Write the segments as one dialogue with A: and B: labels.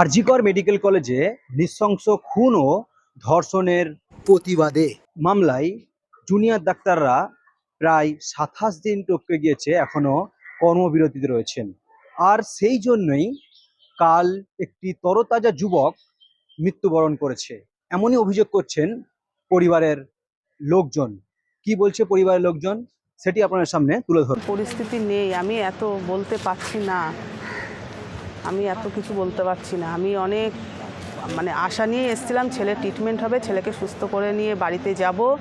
A: RG Kar medical কলেজে নৃশংস খুন ও ধর্ষণের প্রতিবাদে। মামলায় জুনিয়র ডাক্তাররা প্রায় সাতাশ দিন টপকে গিয়েছে এখনও কর্মবিরতিতে রয়েছেন। আর সেই জন্যই কাল একটি তরতাজা যুবক মৃত্যুবরণ করেছে। এমনই অভিযোগ করছেন পরিবারের লোকজন। কি বলছে পরিবারের লোকজন? সেটি আপনার সামনে তুলে ধর
B: পরিস্থিতি নেই আমি এত বলতে পারছি না। আমি এত কিছু বলতে পারছি না। আমি অনেক মানে আশা নিয়ে এসেছিলাম ছেলের ট্রিটমেন্ট হবে ছেলেকে সুস্থ করে নিয়ে বাড়িতে যাব।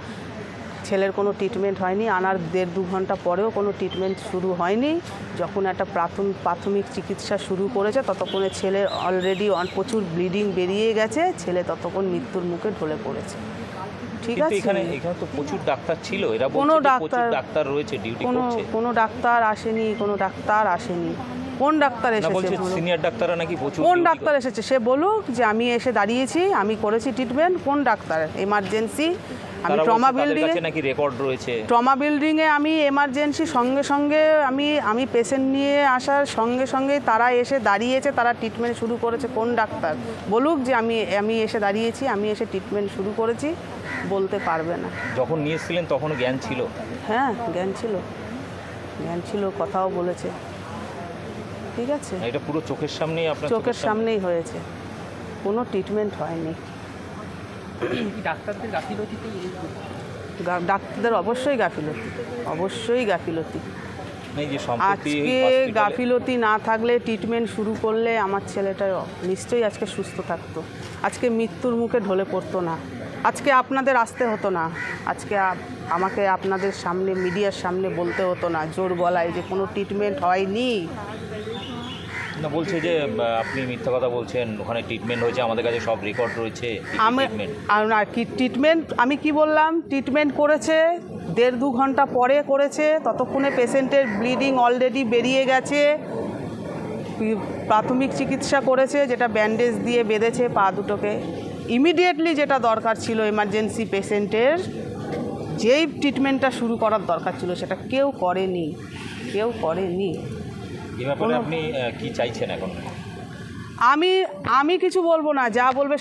B: ছেলের কোনো ট্রিটমেন্ট হয়নি আনার দেড় দু ঘণ্টা পরেও কোনো ট্রিটমেন্ট শুরু হয়নি। যখন একটা প্রাথমিক প্রাথমিক চিকিৎসা শুরু করেছে ততক্ষণে ছেলে অলরেডি প্রচুর ব্লিডিং বেরিয়ে গেছে ছেলে ততক্ষণ মৃত্যুর মুখে ঢলে পড়েছে। ঠিক আছে?
C: এখানে এখানে তো প্রচুর ডাক্তার ছিল এরা
B: কোনো ডাক্তার-
C: ডাক্তার রয়েছে ডিউটি
B: কোনো কোনো ডাক্তার আসেনি কোনো ডাক্তার আসেনি। কোন ডাক্তার এসেছে
C: সিনিয়র ডাক্তাররা নাকি
B: কোন ডাক্তার এসেছে? সে বলুক যে আমি এসে দাঁড়িয়েছি আমি করেছি ট্রিটমেন্ট কোন ডাক্তার? এমার্জেন্সি আমি ট্রমা
C: বিল্ডিং নাকি রেকর্ড রয়েছে।
B: ট্রমা বিল্ডিংয়ে আমি এমার্জেন্সি সঙ্গে সঙ্গে আমি আমি পেশেন্ট নিয়ে আসার সঙ্গে সঙ্গে তারা এসে দাঁড়িয়েছে তারা ট্রিটমেন্ট শুরু করেছে। কোন ডাক্তার? বলুক যে আমি আমি এসে দাঁড়িয়েছি আমি এসে ট্রিটমেন্ট শুরু করেছি বলতে পারবে না।
C: যখন নিয়ে এসেছিলেন তখনও জ্ঞান ছিল?
B: হ্যাঁ জ্ঞান ছিল। জ্ঞান ছিল কথাও বলেছে। ঠিক আছে?
C: এটা পুরো চোখের সামনেই আপনার
B: চোখের সামনেই হয়েছে। কোনো ট্রিটমেন্ট হয়নি।
D: ডাক্তারদের গাফিলতিতে
B: ডাক্তারদের অবশ্যই গাফিলতি অবশ্যই গাফিলতি।
C: এই যে সম্প্রতি
B: আজকে গাফিলতি না থাকলে ট্রিটমেন্ট শুরু করলে আমার ছেলেটা নিশ্চয়ই আজকে সুস্থ থাকতো। আজকে মৃত্যুর মুখে ঢলে পড়তো না। আজকে আপনাদের আসতে হতো না। আজকে আমাকে আপনাদের সামনে মিডিয়ার সামনে বলতে হতো না জোর গলায় যে কোনো ট্রিটমেন্ট হয়নি।
C: না, বলছে যে আপনি মিথ্যা কথা বলছেন, ওখানে ট্রিটমেন্ট হয়েছে, আমাদের কাছে সব রেকর্ড রয়েছে
B: আর কি ট্রিটমেন্ট আমি কি বললাম? ট্রিটমেন্ট করেছে, দেড় দু ঘণ্টা পরে করেছে, ততক্ষণে পেশেন্টের ব্লিডিং অলরেডি বেরিয়ে গেছে। প্রাথমিক চিকিৎসা করেছে, যেটা ব্যান্ডেজ দিয়ে বেঁধেছে পা দুটোকে। ইমিডিয়েটলি যেটা দরকার ছিল এমার্জেন্সি পেশেন্টের যেই ট্রিটমেন্টটা শুরু করার দরকার ছিল, সেটা কেউ করেনি। কেউ করেনি।
C: ব্যাপারে আপনি কি চাইছেন এখন?
B: আমি আমি কিছু বলব না যা বলবে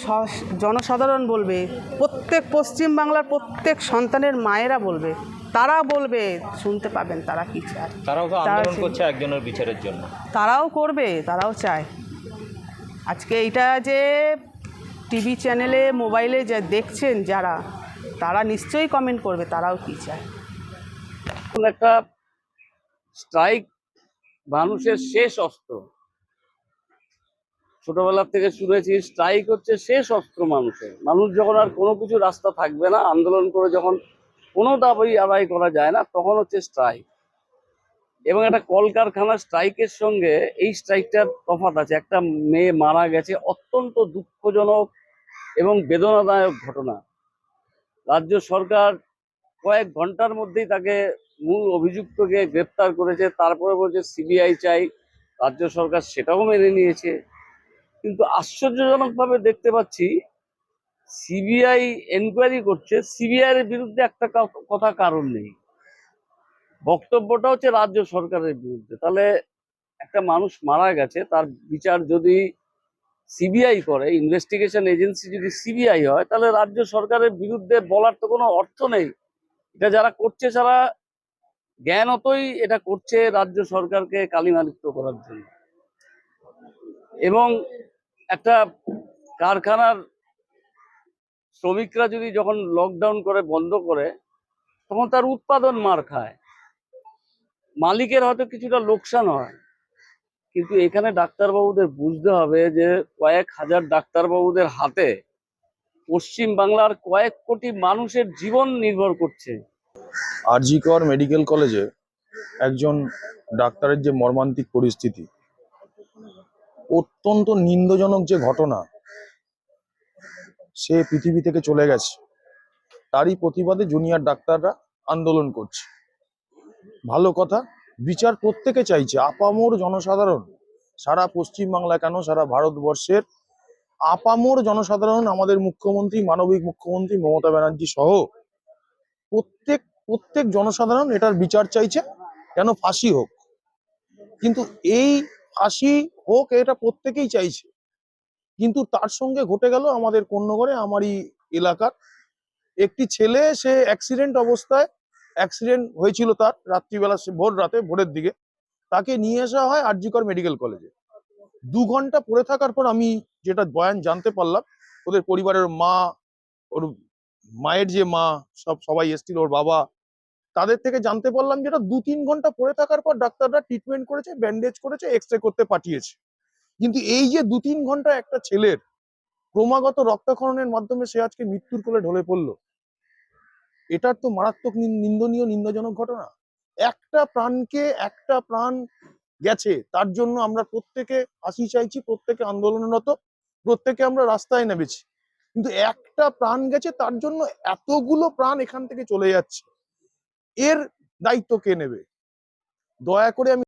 B: জনসাধারণ বলবে প্রত্যেক পশ্চিম বাংলার প্রত্যেক সন্তানের মায়েরা বলবে তারা বলবে শুনতে পাবেন তারা কি চায়।
C: তারাও তো
B: তারা
C: আন্দোলন করছে একজনের বিচারের জন্য।
B: তারাও করবে তারাও চায়। আজকে এটা যে টিভি চ্যানেলে মোবাইলে যা দেখছেন যারা তারা নিশ্চয়ই কমেন্ট করবে তারাও কি চায়।
D: এখন একটা স্ট্রাইক মানুষের শেষ অস্ত্র। ছোটবেলা থেকে শুনেছি স্ট্রাইক হচ্ছে শেষ অস্ত্র মানুষের। মানুষ যখন আর কোনো কিছু রাস্তা থাকবে না, আন্দোলন করে যখন কোনো দাবি আদায় করা যায় না, তখন হচ্ছে স্ট্রাইক এবং একটা কলকারখানা স্ট্রাইকের সঙ্গে এই স্ট্রাইকটার তফাৎ আছে। একটা মেয়ে মারা গেছে, অত্যন্ত দুঃখজনক এবং বেদনাদায়ক ঘটনা। রাজ্য সরকার কয়েক ঘণ্টার মধ্যেই তাকে মূল অভিযুক্তকে গ্রেপ্তার করেছে। তারপরে বলছে, সিবিআই চাই, রাজ্য সরকার সেটাও মেনে নিয়েছে। কিন্তু আশ্চর্যজনকভাবে দেখতে পাচ্ছি, সিবিআই এনকোয়ারি করছে। সিবিআই এর বিরুদ্ধে একটা কথা কারণ নেই। বক্তব্যটা হচ্ছে রাজ্য সরকারের বিরুদ্ধে। তাহলে একটা মানুষ মারা গেছে, তার বিচার যদি সিবিআই করে ইনভেস্টিগেশন এজেন্সি যদি সিবিআই হয়, তাহলে রাজ্য সরকারের বিরুদ্ধে বলার তো কোনো অর্থ নেই। এটা যারা করছে যারা জ্ঞানতই এটা করছে রাজ্য সরকারকে কালিমালিপ্ত করার জন্য। এবং একটা কারখানার শ্রমিকরা যদি যখন লকডাউন করে, বন্ধ করে, তখন তার উৎপাদন মার খায়। মালিকের হয়তো কিছুটা লোকসান হয়, কিন্তু এখানে ডাক্তারবাবুদের বুঝতে হবে যে কয়েক হাজার ডাক্তারবাবুদের হাতে পশ্চিম বাংলার কয়েক কোটি মানুষের জীবন নির্ভর করছে।
E: আরজিকর মেডিকেল কলেজে একজন ডাক্তারের যে মর্মান্তিক পরিস্থিতি, অত্যন্ত নিন্দজনক যে ঘটনা, সে পৃথিবী থেকে চলে গেছে। তারই প্রতিবাদে জুনিয়র ডাক্তাররা আন্দোলন করছে। ভালো কথা, বিচার প্রত্যেকে চাইছে। আপামোর জনসাধারণ, সারা পশ্চিম বাংলা কেন? সারা ভারতবর্ষের আপামোর জনসাধারণ, আমাদের মুখ্যমন্ত্রী, মানবিক মুখ্যমন্ত্রী মমতা ব্যানার্জি সহ প্রত্যেক প্রত্যেক জনসাধারণ এটার বিচার চাইছে কেন ফাঁসি হোক। কিন্তু এই ফাঁসি হোক, এটা প্রত্যেকেই চাইছে। কিন্তু তার সঙ্গে ঘটে গেল আমাদের কন্যগড়ে, আমারই এলাকার। একটি ছেলে, সে অ্যাক্সিডেন্ট অবস্থায় অ্যাক্সিডেন্ট হয়েছিল তার রাত্রিবেলা, সে ভোর রাতে, ভোরের দিকে। তাকে নিয়ে আসা হয় আরজিকর মেডিকেল কলেজে। দু ঘণ্টা পড়ে থাকার পর আমি যেটা বয়ান জানতে পারলাম, ওদের পরিবারের মা, ওর মায়ের যে মা, সব সবাই এসেছিল, ওর বাবা, তাদের থেকে জানতে পারলাম যেটা দু তিন ঘণ্টা পড়ে থাকার পর ডাক্তাররা ট্রিটমেন্ট করেছে ব্যান্ডেজ করেছে এক্স রে করতে পাঠিয়েছে। কিন্তু এই যে দু তিন ঘণ্টা একটা ছেলের ক্রমাগত রক্তক্ষরণের মাধ্যমে সে আজকে মৃত্যুর কোলে ঢলে পড়ল, এটার তো মারাত্মক নিন- নিন্দনীয়, নিন্দাজনক ঘটনা। একটা প্রাণকে একটা প্রাণ গেছে, তার জন্য আমরা প্রত্যেকে আসি চাইছি, প্রত্যেকে আন্দোলনরত। প্রত্যেকে আমরা রাস্তায় নেমেছি। কিন্তু একটা প্রাণ গেছে, তার জন্য এতগুলো প্রাণ এখান থেকে চলে যাচ্ছে। এর দায়িত্ব কে নেবে? দয়া করে আমি